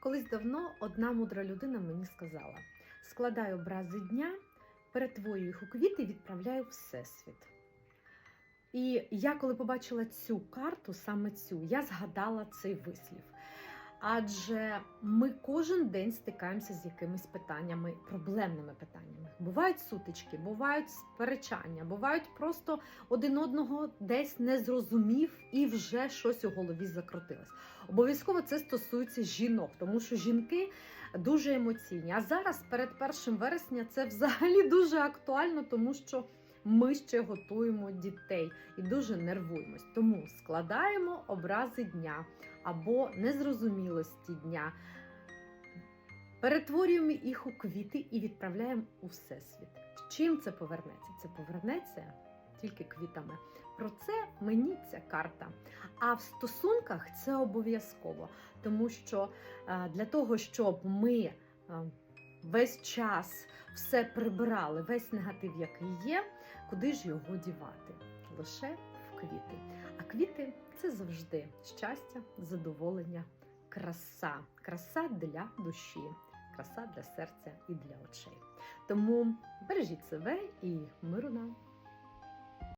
Колись давно одна мудра людина мені сказала: складаю образи дня, перетворюю їх у квіти і відправляю всесвіт. І я, коли побачила цю карту, саме цю, я згадала цей вислів. Адже ми кожен день стикаємося з якимись питаннями, проблемними питаннями. Бувають сутички, бувають сперечання, бувають просто один одного десь не зрозумів і вже щось у голові закрутилось. Обов'язково це стосується жінок, тому що жінки дуже емоційні. А зараз, перед 1 вересня, це взагалі дуже актуально, тому що ми ще готуємо дітей і дуже нервуємось. Тому складаємо образи дня або незрозумілості дня. Перетворюємо їх у квіти і відправляємо у всесвіт. Чим це повернеться? Це повернеться тільки квітами. Про це мені ця карта. А в стосунках це обов'язково, тому що е, для того, щоб ми е, весь час все прибирали, весь негатив, який є, куди ж його дівати? Лише в квіти. А квіти це завжди щастя, задоволення, краса, краса для душі, краса для серця і для очей. Тому бережіть себе і миру нам!